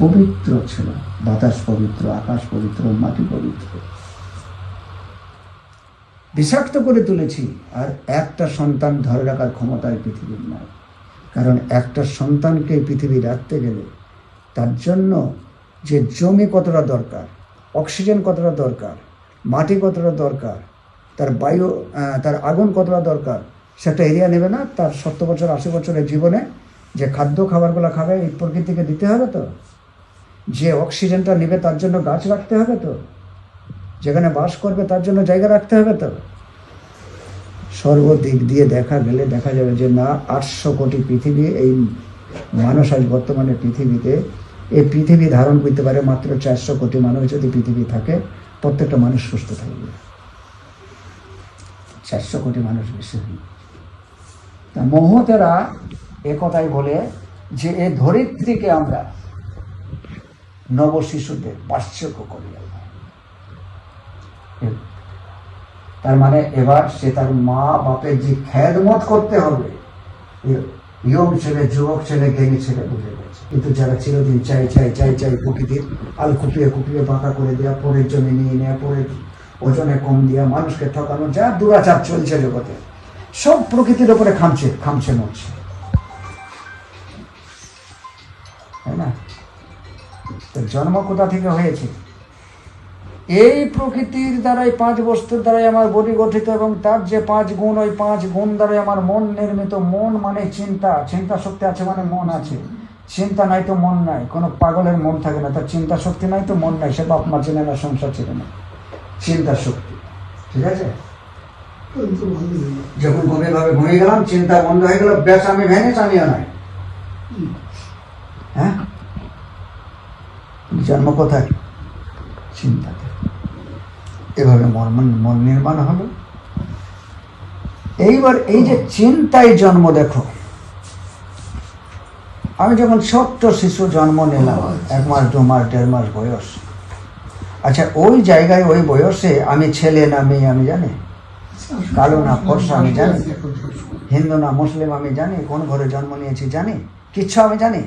পবিত্র ছিল। বাতাস পবিত্র, আকাশ পবিত্র, মাটি পবিত্র। বিষাক্ত করে তুলেছি, আর একটা সন্তান ধরে রাখার ক্ষমতা এই পৃথিবীর নয় কারণ একটা সন্তানকে পৃথিবী রাখতে গেলে তার জন্য যে জমি কতটা দরকার, অক্সিজেন কতটা দরকার, মাটি কতটা দরকার, তার বায়ু তার আগুন কতটা দরকার সেটা এরিয়া নেবে না। তার সত্তর বছর, আশি বছরের জীবনে যে খাদ্য খাবারগুলো খাবে, এই প্রকৃতিকে দিতে হবে তো? যে অক্সিজেনটা নেবে তার জন্য গাছ রাখতে হবে তো? যেখানে বাস করবে তার জন্য জায়গা রাখতে হবে তো? সর্বদিক দিয়ে দেখা গেলে দেখা যাবে যে না, আটশো কোটি পৃথিবী এই মানুষ আজ বর্তমানে পৃথিবীতে, এই পৃথিবী ধারণ করতে পারে মাত্র চারশো কোটি মানুষ যদি পৃথিবী থাকে, প্রত্যেকটা মানুষ সুস্থ থাকবে। চারশো কোটি মানুষ বেশি তা মহতেরা এ কথাই বলে যে এ ধরিত্রীকে আমরা নব শিশুদের বার্ষক্য করি তার মানে এবার সে তার মা বাপের যে খ্যাদমত করতে হবে ইয়ং ছেলে, যুবক ছেলে, জ্ঞানী ছেলে বুঝে গেছে। কিন্তু যারা চিরদিন চাই চাই চাই চাই প্রকৃতির আল কুপিয়ে কুপিয়ে বাঁকা করে দেওয়া পরের জমি নিয়ে নেওয়া পরের ওজনে কম দেওয়া মানুষকে ঠকানো, যা দুরাচার চলছে জগতে, সব প্রকৃতির ওপরে খামছে খামছে মরছে। তাই না? জন্ম কোথা থেকে হয়েছে? এই প্রকৃতির দ্বারাই, পাঁচ বস্তুর দ্বারাই আমার বডি গঠিত এবং তার যে পাঁচ গুণ, ওই পাঁচ গুণ দ্বারাই আমার মন নির্মিত। মন মানে চিন্তা। চিন্তা শক্তি আছে মানে মন আছে। চিন্তা নাই তো মন নাই। কোনো পাগলের মন থাকে না। তার চিন্তা শক্তি নাই তো মন নাই। সে বাপ মা চেনে না, সংসার ছিল না। চিন্তা শক্তি। ঠিক আছে? যখন গভীরভাবে ঘুমিয়ে গেলাম, চিন্তা বন্ধ হয়ে গেল। ব্যাস, আমি ভেঙে আমিও নাই। হ্যাঁ? জন্ম কোথায় চিন্তাতে এভাবে মন মন নির্মাণ হলো। এইবার এই যে চিন্তায় জন্ম দেখো। আমি যখন ছোট্ট শিশু জন্ম নিলাম এক মাস দু মাস দেড় মাস বয়স। আচ্ছা ওই জায়গায় ওই বয়সে আমি ছেলে না মেয়ে আমি জানি? কালো না ফর্সা আমি জানি? হিন্দু না মুসলিম আমি জানি? কোন ঘরে জন্ম নিয়েছি জানি? কিচ্ছু আমি জানি?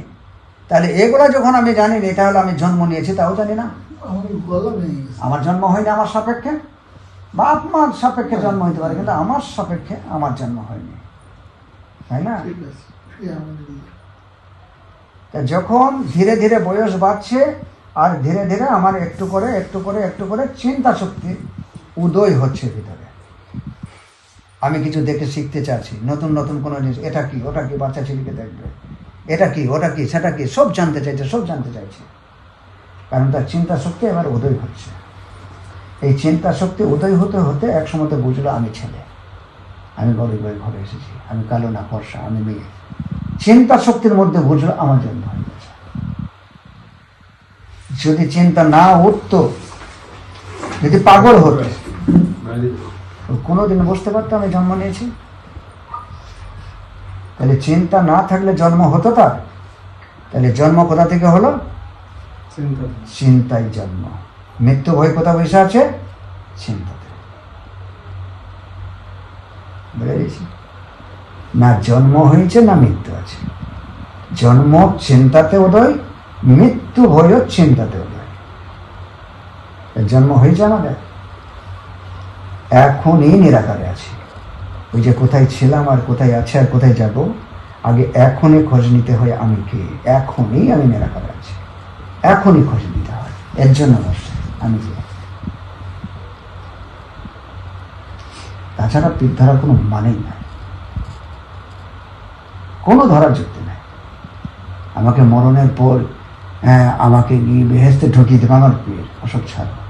তাহলে এগুলা যখন আমি জানি না তাহলে আমি জন্ম নিয়েছি তাও জানি না। আমার জন্ম হয়নি আমার সাপেক্ষে? বাপ মার সাপেক্ষে জন্ম হইতে পারে কিন্তু আমার সাপেক্ষে আমার জন্ম হয়নি। তাই না? যখন ধীরে ধীরে বয়স বাড়ছে আর ধীরে ধীরে আমার একটু করে একটু করে একটু করে চিন্তা শক্তি উদয় হচ্ছে ভিতরে। আমি কিছু দেখে শিখতে চাচ্ছি নতুন নতুন কোনো জিনিস। এটা কি? ওটা কি? বাচ্চা ছেলেকে দেখবে। এটা কি ওটা কি সেটা কি সব জানতে চাইছে সব জানতে চাইছে। কারণ তার চিন্তা শক্তি এবার উদয় হচ্ছে। এই চিন্তা শক্তি উদয় হতে হতে এক সময়তে বুঝলো আমি ছেলে। আমি গরিব হয়ে ঘরে এসেছি আমি কালো না ফর্সা আমি মেয়ে। চিন্তা শক্তির মধ্যে বুঝলো আমার জন্য হয়ে গেছে। যদি চিন্তা না উঠতো যদি পাগল হতো কোনোদিন বুঝতে পারতো আমি জন্ম নিয়েছি? তাহলে চিন্তা না থাকলে জন্ম হতো তার? তাহলে জন্ম কোথা থেকে হলো? চিন্তাই জন্ম। মৃত্যু ভয় কোথা বসে আছে? চিন্তাতে। বুঝে গেছি না জন্ম হয়েছে না মৃত্যু আছে। জন্ম চিন্তাতে উদয় মৃত্যু ভয় চিন্তাতে উদয়। জন্ম হয়েছে আমাদের? এখনই নিরাকারে আছে। ওই যে কোথায় ছিলাম আর কোথায় আছে আর কোথায় যাব আগে এখনই খোঁজ নিতে হয় আমি কে। এখনই আমি নিরাকারে আছি। এখনই খোঁজ নিতে হয়। এর জন্য আমি তাছাড়া পিঠ ধরার কোনো মানেই নাই। কোনো ধরার যুক্তি নাই। আমাকে মরণের পর হ্যাঁ, আমাকে নিয়ে বেহেস্তে ঢুকিয়ে দেবে আমার পীর ওসব ছাড়ো।